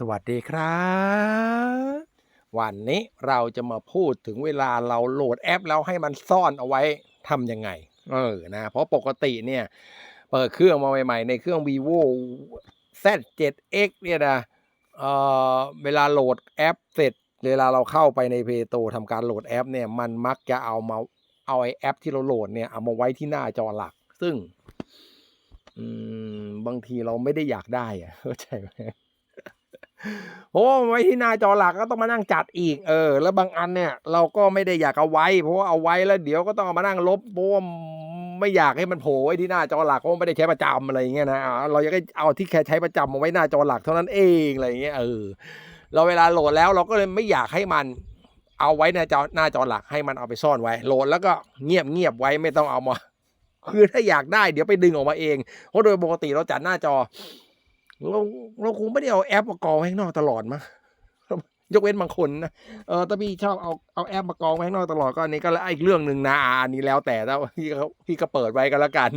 สวัสดีครับ วันนี้เราจะมาพูดถึงเวลาเราโหลดแอป แล้วให้มันซ่อนเอาไว้ทำยังไง เออนะ เพราะปกติเนี่ย เปิดเครื่องมาใหม่ๆ ในเครื่อง vivo Z7X เนี่ยนะเออเวลาโหลดแอปเสร็จ เวลาเราเข้าไปใน Play Store ทำการโหลดแอป เนี่ยมันมักจะเอามาเอาไอแอป ที่เราโหลดเนี่ยเอามาไว้ที่หน้าจอหลัก ซึ่งอืมบางทีเราไม่ได้อยากได้อะเข้าใจไหม เพราะว่าไว้ที่หน้าจอหลักก็ต้องมานั่งจัดอีก เออ แล้วบางอันเนี่ย เราก็ไม่ได้อยากเอาไว้ เพราะว่าเอาไว้แล้วเดี๋ยวก็ต้องเอามานั่งลบเพราะว่าไม่อยากให้มันโผล่ไว้ที่หน้าจอหลักเพราะว่าไม่ได้ใช้ประจำอะไรอย่างเงี้ยนะเราอยากเอาที่แค่ใช้ประจำมาไว้หน้าจอหลักเท่านั้นเองอะไรอย่างเงี้ยเออเราเวลาโหลดแล้วเราก็เลยไม่อยากให้มันเอาไว้ในจอหน้าจอหลักให้มันเอาไปซ่อนไว้ โหลดแล้วก็เงียบเงียบไว้ไม่ต้องเอามาคือถ้าอยากได้เดี๋ยวไปดึงออกมาเองเพราะโดยปกติเราจัดหน้าจอ เราเราคงไม่ได้เอาแอปมากองไว้ข้างนอกตลอดมั้งยกเว้นบางคนนะเออแต่พี่ชอบเอาเอาแอปมากองไว้ข้างนอกตลอดก็อันนี้ก็อีกเรื่องหนึ่งนะอันนี้แล้วแต่ถ้าพี่เขาพี่ก็เปิดไว้ก็แล้วกัน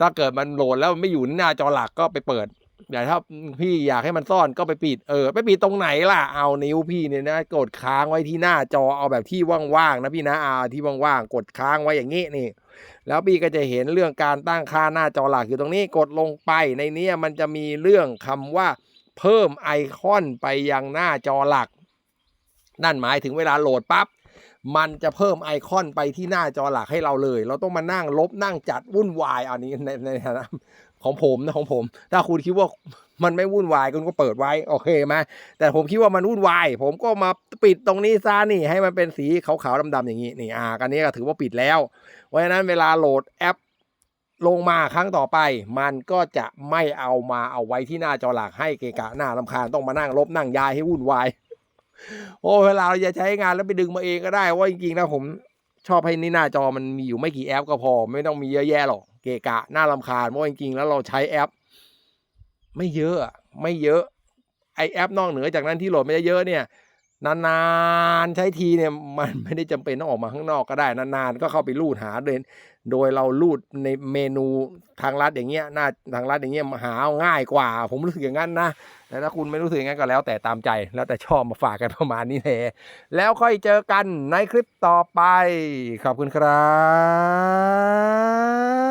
ถ้าเกิดมันโหลดแล้วไม่อยู่หน้าจอหลักก็ไปเปิด แต่ถ้าพี่อยากให้มันซ่อนก็ไปปิดเออไปปิดตรงไหนล่ะเอานิ้วพี่เนี่ยนะกดค้างไว้ที่หน้าจอเอาแบบที่ว่างๆนะพี่นะอาที่ว่างๆกดค้างไว้อย่างนี้นี่ แล้วพี่ก็จะเห็นเรื่องการตั้งค่าหน้าจอหลักอยู่ตรงนี้กดลงไปในนี้มันจะมีเรื่องคำว่า เพิ่มไอคอนไปยังหน้าจอหลัก นั่นหมายถึงเวลาโหลดปั๊บ มันจะเพิ่มไอคอนไปที่หน้าจอหลักให้เราเลย เราต้องมานั่งลบนั่งจัดวุ่นวายอันนี้ในในฐานะของผมนะของผม ถ้าคุณคิดว่ามันไม่วุ่นวายคุณก็เปิดไว้โอเคไหมแต่ผมคิดว่ามันวุ่นวาย ผมก็มาปิดตรงนี้ซะนี่ให้มันเป็นสีขาวๆดำๆอย่างนี้นี่อ่ากันนี้ก็ถือว่าปิดแล้วเพราะฉะนั้นเวลาโหลดแอปลงมาครั้งต่อไป มันก็จะไม่เอามาเอาไว้ที่หน้าจอหลักให้เกะกะหน้าลำคาญต้องมานั่งลบนั่งย้ายให้วุ่นวาย โอ้เวลาเราจะใช้งานแล้วไปดึงมาเองก็ได้ว่าจริงๆนะผมชอบให้นี่หน้าจอมันมีอยู่ไม่กี่แอปก็พอ ไม่ต้องมีเยอะแยะหรอกเกะกะหน้าลำคาญเพราะจริงๆแล้วเราใช้แอป ไม่เยอะอะ ไม่เยอะ ไอแอปนอกเหนือจากนั้นที่โหลดไม่ได้เยอะเนี่ย นานๆใช้ทีเนี่ยมันไม่ได้จำเป็นต้องออกมาข้างนอกก็ได้นานๆก็เข้าไปรูดหาเดนโดยเรารูดในเมนูทางลัดอย่างเงี้ยหน้าทางลัดอย่างเงี้ยหาง่ายกว่า ผมรู้สึกอย่างนั้นนะแต่ถ้าคุณไม่รู้สึกอย่างนั้นก็แล้วแต่ตามใจแล้วแต่ชอบมาฝากกันประมาณนี้แหละแล้วค่อยเจอกันในคลิปต่อไปขอบคุณครับ